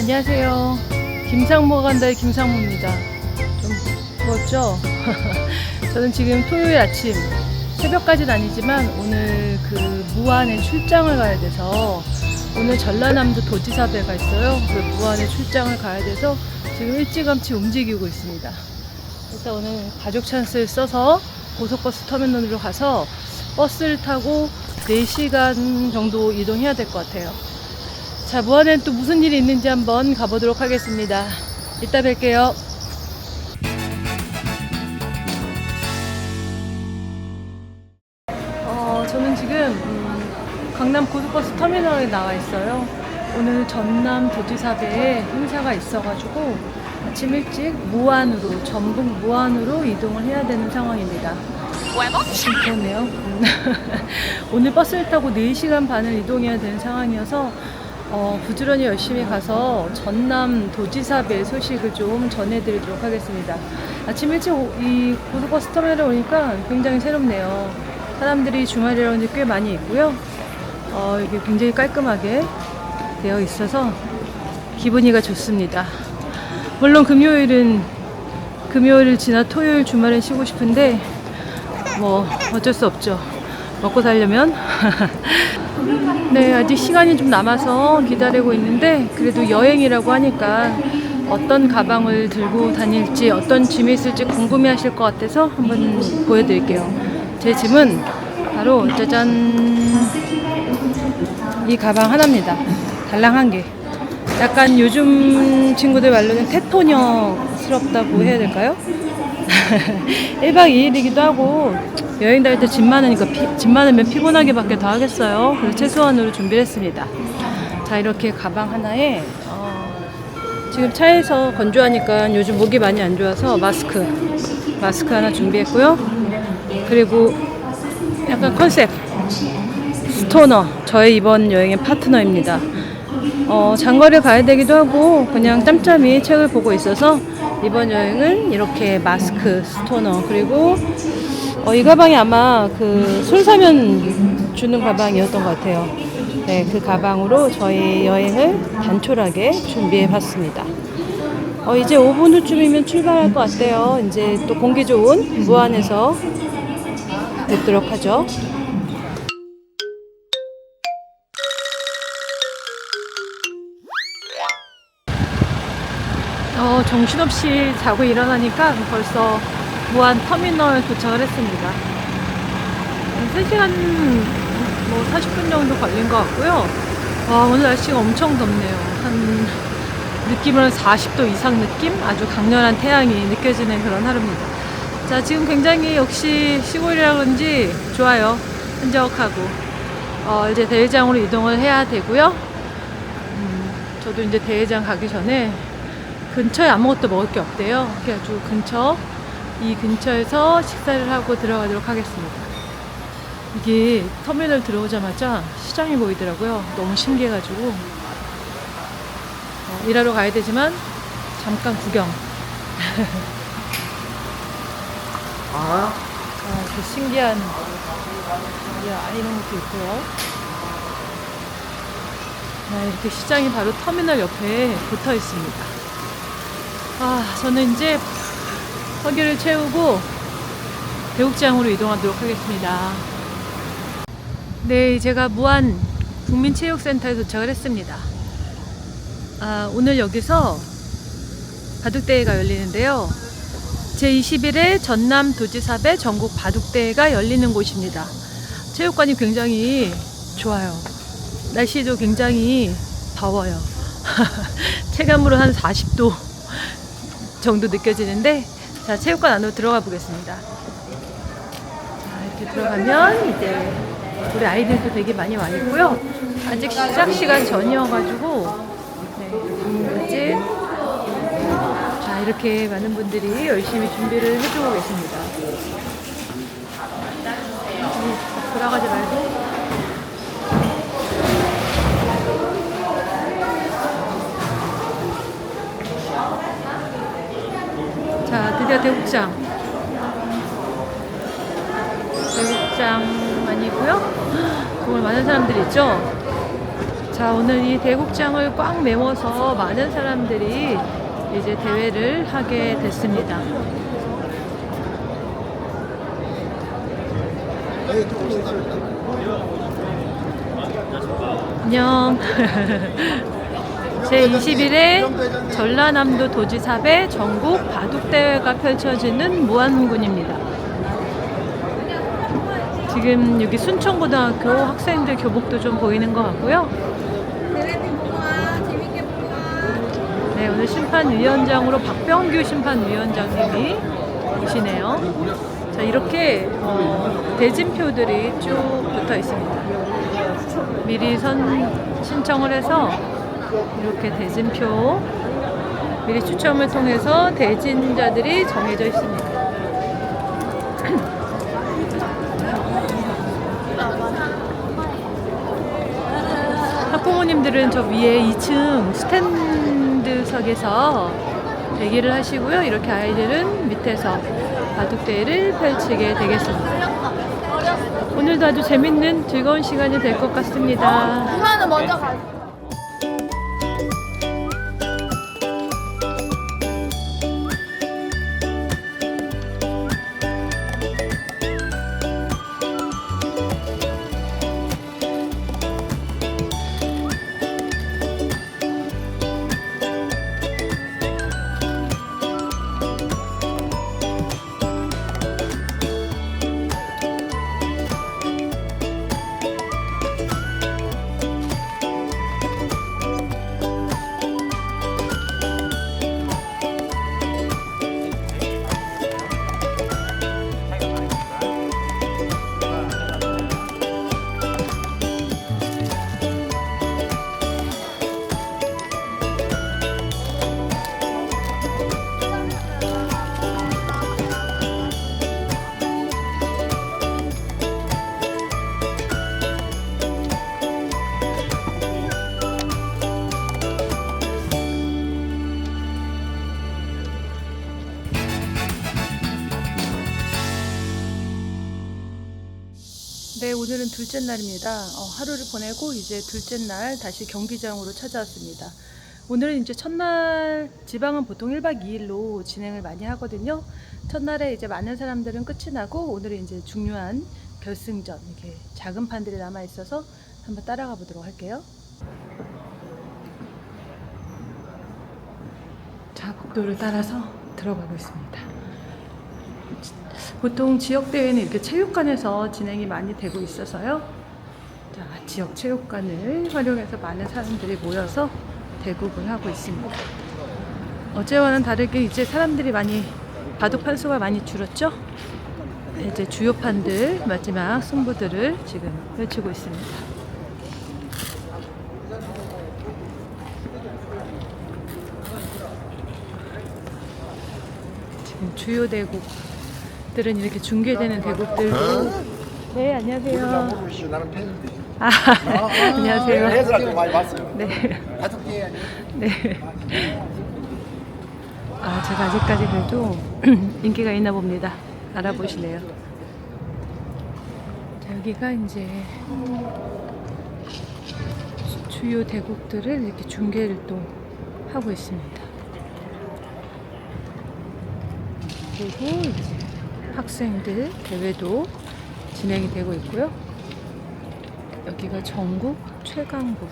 안녕하세요. 김상모가 간다의 김상모입니다. 좀 부었죠? 저는 지금 토요일 아침 새벽까지는 아니지만 오늘 그 무안에 출장을 가야 돼서 오늘 전라남도 도지사배가 있어요. 그 무안에 출장을 가야 돼서 지금 일찌감치 움직이고 있습니다. 일단 오늘 가족 찬스를 써서 고속버스 터미널로 가서 버스를 타고 4시간 정도 이동해야 될 것 같아요. 자, 무안엔 또 무슨 일이 있는지 한번 가보도록 하겠습니다. 이따 뵐게요. 어, 저는 지금 음, 강남 고속버스 터미널에 나와 있어요. 오늘 전남 도지사배에 행사가 있어가지고 아침 일찍 무안으로 전북 무안으로 이동을 해야 되는 상황입니다. 좀 그렇네요. 음. 오늘 버스를 타고 4시간 반을 이동해야 되는 상황이어서 어, 부지런히 열심히 가서 전남 도지사배 소식을 좀 전해드리도록 하겠습니다. 아침 일찍 오- 이 고속버스 터미널에 오니까 굉장히 새롭네요. 사람들이 주말이라 그런지 꽤 많이 있고요. 어, 이게 굉장히 깔끔하게 되어 있어서 기분이가 좋습니다. 물론 금요일은 금요일을 지나 토요일 주말엔 쉬고 싶은데 뭐 어쩔 수 없죠. 먹고 살려면. 네, 아직 시간이 좀 남아서 기다리고 있는데 그래도 여행이라고 하니까 어떤 가방을 들고 다닐지 어떤 짐이 있을지 궁금해 하실 것 같아서 한번 보여드릴게요. 제 짐은 바로 짜잔 이 가방 하나입니다. 달랑 한 개. 약간 요즘 친구들 말로는 테토녀스럽다고 해야 될까요? 1박 2일이기도 하고 여행 다닐 때 짐 많으니까 피, 짐 많으면 피곤하게밖에 더 하겠어요. 그래서 최소한으로 준비를 했습니다. 자 이렇게 가방 하나에 어, 지금 차에서 건조하니까 요즘 목이 많이 안 좋아서 마스크 마스크 하나 준비했고요. 그리고 약간 컨셉 스토너 저의 이번 여행의 파트너입니다. 어, 장거리 가야 되기도 하고 그냥 짬짬이 책을 보고 있어서 이번 여행은 이렇게 마스크, 스토너 그리고 어, 이 가방이 아마 그 솔사면 주는 가방이었던 것 같아요. 네, 그 가방으로 저희 여행을 단촐하게 준비해 봤습니다. 어, 이제 5분 후쯤이면 출발할 것 같아요. 이제 또 공기 좋은 무안에서 뵙도록 하죠. 정신없이 자고 일어나니까 벌써 무안 터미널 도착을 했습니다. 3시간 뭐 40분 정도 걸린 것 같고요. 와, 오늘 날씨가 엄청 덥네요. 한 느낌은 40도 이상 느낌? 아주 강렬한 태양이 느껴지는 그런 하루입니다. 자, 지금 굉장히 역시 시골이라 그런지 좋아요. 한적하고. 어, 이제 대회장으로 이동을 해야 되고요. 음, 저도 이제 대회장 가기 전에 근처에 아무것도 먹을 게 없대요. 그래가지고 근처, 이 근처에서 식사를 하고 들어가도록 하겠습니다. 이게 터미널 들어오자마자 시장이 보이더라고요. 너무 신기해가지고. 어, 일하러 가야 되지만 잠깐 구경. 아, 어, 그 신기한, 야, 이런 것도 있고요. 네, 이렇게 시장이 바로 터미널 옆에 붙어 있습니다. 아, 저는 이제 허기를 채우고 대국장으로 이동하도록 하겠습니다. 네, 제가 무안 국민체육센터에 도착을 했습니다. 아, 오늘 여기서 바둑대회가 열리는데요. 제21회 전남 도지사배 전국 바둑대회가 열리는 곳입니다. 체육관이 굉장히 좋아요. 날씨도 굉장히 더워요. 체감으로 한 40도 정도 느껴지는데, 자, 체육관 안으로 들어가 보겠습니다. 자, 이렇게 들어가면 이제 우리 아이들도 되게 많이 와 있고요. 아직 시작 시간 전이어가지고, 네, 아직 자, 이렇게 많은 분들이 열심히 준비를 해주고 계십니다. 음, 돌아가지 말고. 자, 드디어 대국장. 대국장 아니고요. 정말 많은 사람들이 있죠. 자, 오늘 이 대국장을 꽉 메워서 많은 사람들이 이제 대회를 하게 됐습니다. 안녕. 제21회 전라남도 도지사배 전국 바둑대회가 펼쳐지는 무안군입니다. 지금 여기 순천고등학교 학생들 교복도 좀 보이는 것 같고요. 네, 오늘 심판위원장으로 박병규 심판위원장님이 오시네요. 자, 이렇게 어, 대진표들이 쭉 붙어 있습니다. 미리 선 신청을 해서 이렇게 대진표 미리 추첨을 통해서 대진자들이 정해져 있습니다. 학부모님들은 저 위에 2층 스탠드석에서 대기를 하시고요. 이렇게 아이들은 밑에서 바둑대회를 펼치게 되겠습니다. 오늘도 아주 재밌는 즐거운 시간이 될 것 같습니다. 누나는 먼저 가. 오늘은 둘째 날입니다. 어, 하루를 보내고 이제 둘째 날 다시 경기장으로 찾아왔습니다. 오늘은 이제 첫날 지방은 보통 1박 2일로 진행을 많이 하거든요. 첫날에 이제 많은 사람들은 끝이 나고 오늘은 이제 중요한 결승전 이렇게 작은 판들이 남아 있어서 한번 따라가 보도록 할게요. 자, 복도를 따라서 들어가고 있습니다. 보통 지역 대회는 이렇게 체육관에서 진행이 많이 되고 있어서요. 자, 지역 체육관을 활용해서 많은 사람들이 모여서 대국을 하고 있습니다. 어제와는 다르게 이제 사람들이 많이 바둑 판수가 많이 줄었죠. 이제 주요 판들 마지막 승부들을 지금 펼치고 있습니다. 주요 대국 들은 이렇게 중계되는 대국들도 네 안녕하세요. 나는 팬인데. 아, 안녕하세요. 해설할 많이 봤어요. 네. 네. 아, 제가 아직까지 그래도 인기가 있나 봅니다. 알아보시네요. 자, 여기가 이제 주요 대국들을 이렇게 중계를 또 하고 있습니다. 그리고 이제 학생들 대회도 진행이 되고 있고요. 여기가 전국 최강국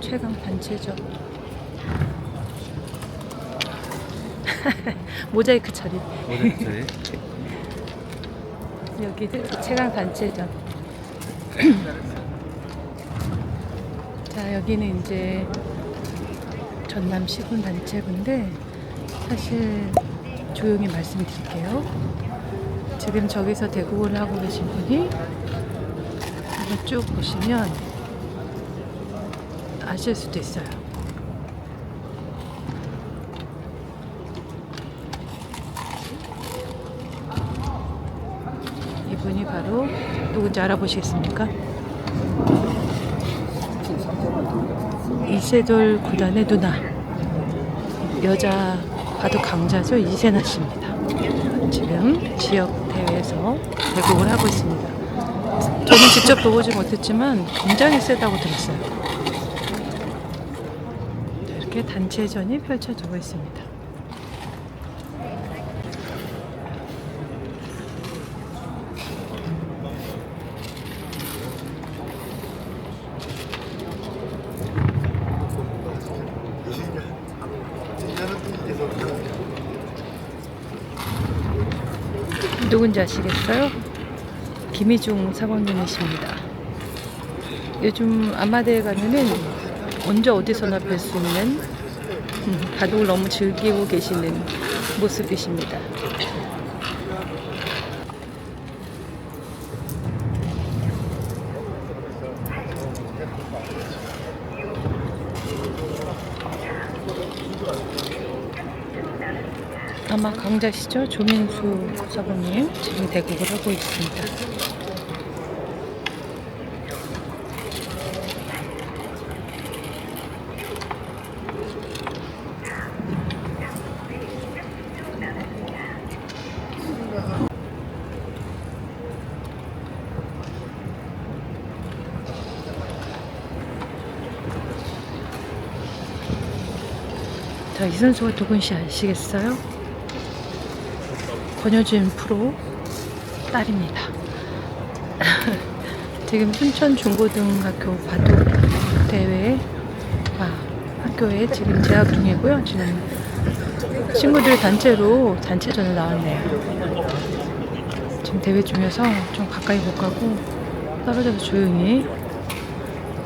최강 단체전 모자이크 처리. 모자이크 여기도 최강 단체전 자 여기는 이제 전남 시군 단체부인데 사실 조용히 말씀드릴게요 지금 저기서 대국을 하고 계신 분이 한번 쭉 보시면 아실 수도 있어요 이분이 바로 누군지 알아보시겠습니까? 이세돌 구단의 누나 여자 바둑 강자죠 이세나 씨입니다. 지금 지역 공원에서 배곡을 하고 있습니다. 저는 직접 보지 못했지만 굉장히 세다고 들었어요. 네, 이렇게 단체전이 펼쳐지고 있습니다. 누군지 아시겠어요? 김희중 사관님이십니다. 요즘 아마대에 가면은 언제 어디서나 뵐 수 있는 음, 바둑을 너무 즐기고 계시는 모습이십니다. 아마 강자시죠? 조민수 사부님 지금 대국을 하고 있습니다. 자, 이 선수가 누군지 아시겠어요? 권효진 프로 딸입니다. 지금 순천 중고등학교 바둑 대회 아, 학교에 지금 재학 중이고요. 지금 친구들 단체로 단체전을 나왔네요. 지금 대회 중에서 좀 가까이 못 가고 떨어져서 조용히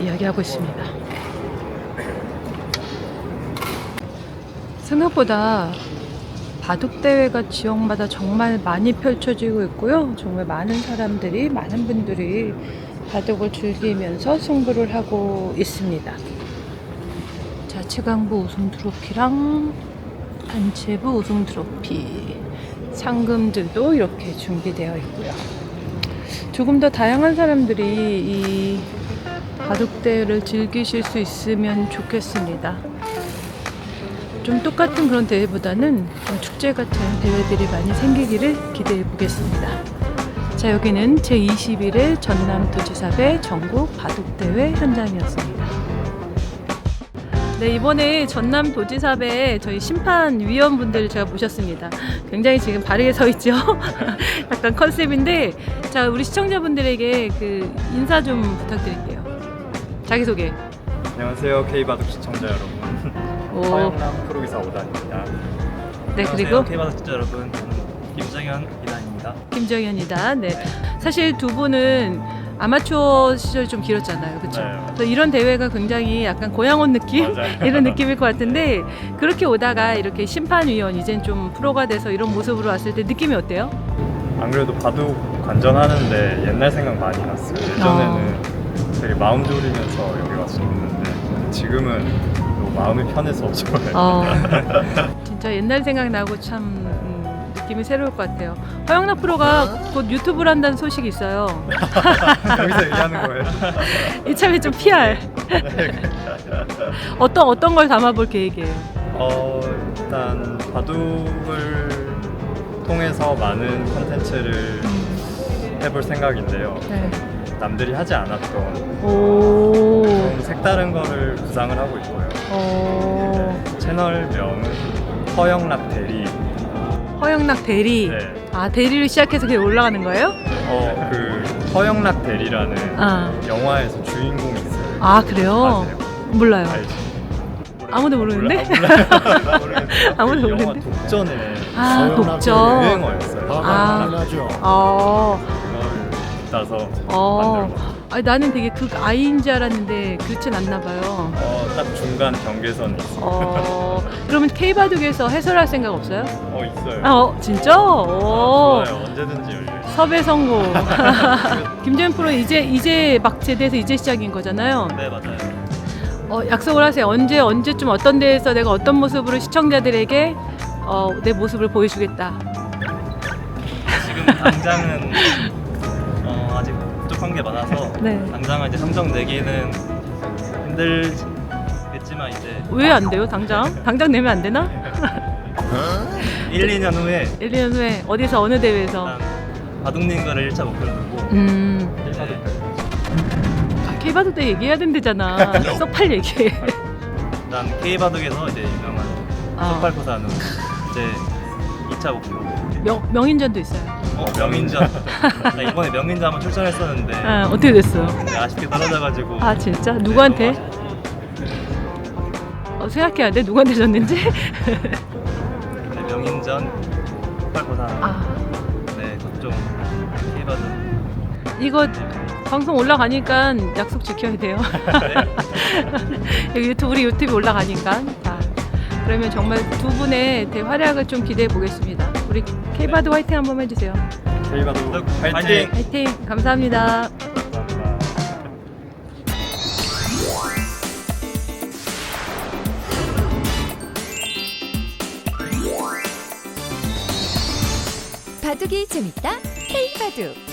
이야기하고 있습니다. 생각보다 바둑 대회가 지역마다 정말 많이 펼쳐지고 있고요. 정말 많은 사람들이, 많은 분들이 바둑을 즐기면서 승부를 하고 있습니다. 자, 최강부 우승 트로피랑 단체부 우승 트로피, 상금들도 이렇게 준비되어 있고요. 조금 더 다양한 사람들이 이 바둑 대회를 즐기실 수 있으면 좋겠습니다. 좀 똑같은 그런 대회보다는 좀 축제 같은 대회들이 많이 생기기를 기대해 보겠습니다. 자, 여기는 제21회 전남도지사배 전국 바둑대회 현장이었습니다. 네, 이번에 전남도지사배 저희 심판위원분들 제가 모셨습니다. 굉장히 지금 바르게 서 있죠? 약간 컨셉인데, 자, 우리 시청자분들에게 그 인사 좀 부탁드릴게요. 자기소개. 안녕하세요 K바둑 시청자 여러분 오, 서영남 프로기사 5단입니다 네, 그리고 K바둑 시청자 여러분 저는 김정현 기단입니다 김정현이다. 네. 사실 두 분은 아마추어 시절 좀 길었잖아요. 그렇죠? 네. 그래서 이런 대회가 굉장히 약간 고향 온 느낌? 맞아요. 이런 느낌일 것 같은데 그렇게 오다가 이렇게 심판위원 이젠 좀 프로가 돼서 이런 모습으로 왔을 때 느낌이 어때요? 안 그래도 바둑 관전하는데 옛날 생각 많이 났어요 예전에는 되게 마음 졸이면서 여기 왔었는데 지금은 마음이 편해서 좋아요 어, 진짜 옛날 생각나고 참 음, 느낌이 새로울 것 같아요. 허영락 프로가 곧 유튜브를 한다는 소식이 있어요. 여기서 얘기하는 거예요 이참에 좀 PR. 어떤 어떤 걸 담아볼 계획이에요? 어, 일단 바둑을 통해서 많은 컨텐츠를 해볼 생각인데요 네. 남들이 하지 않았던 오. 좀 색다른 거를 구상을 하고 있고요 어. 채널명은 허영락 대리. 허영락 대리. 네. 아 대리를 시작해서 그게 올라가는 거예요? 어, 그 허영락 대리라는 아. 영화에서 주인공이 있어요. 아 그래요? 아세요? 몰라요. 알지? 아무도 모르는데? 몰라, 아? 모르겠어요. 아무도 그 영화 모르는데? 독전에 아 허영락 독점. 유행어였어요. 아. 당연하죠. 어. 그걸 따서 어. 만들고 아니, 나는 되게 그 아이인 줄 알았는데 그렇진 않나 봐요. 어, 딱 중간 있어요. 어. 그러면 K 바둑에서 해설할 생각 없어요? 어, 있어요. 아, 어 진짜? 오. 좋아요. 언제든지 열려요. 섭외 성공. 김재현 프로 이제 이제 막 제대해서 이제 시작인 거잖아요. 네, 맞아요. 어, 약속을 하세요. 언제 언제쯤 어떤 데에서 내가 어떤 모습으로 시청자들에게 어, 내 모습을 보여주겠다. 지금 당장은 부족한 게 많아서 네. 당장은 이제 성적 내기는 힘들겠지만 이제 왜 안 돼요? 당장? 당장 내면 안 되나? 1, 2년 후에 1, 2년 후에 어디서 어느 대회에서? 일단 바둑님과를 1차 목표로 두고 음. 이제 아, K바둑 때 얘기해야 된대잖아. 썩팔 얘기해. 일단 K바둑에서 이제 유명한 아. 석발코사는 이제 2차 목표. 명, 명인전도 있어요. 어, 명인전. 나 이번에 명인전 한번 출전했었는데 아, 어떻게 됐어? 네, 아쉽게 떨어져가지고. 아 진짜? 네, 누구한테? 아쉽- 어, 생각해야 돼. 누구한테 졌는지? 네, 명인전 석발코사. 아 네, 그좀 K바둑. 이거 방송 올라가니까 약속 지켜야 돼요. 여기 유튜브 우리 유튜브 올라가니까. 자, 그러면 정말 두 분의 대활약을 좀 기대해 보겠습니다. 우리 K바드 화이팅 한번 해주세요. K바둑 화이팅! 화이팅! 화이팅! 감사합니다. 감사합니다. 바둑이 재밌다 K바둑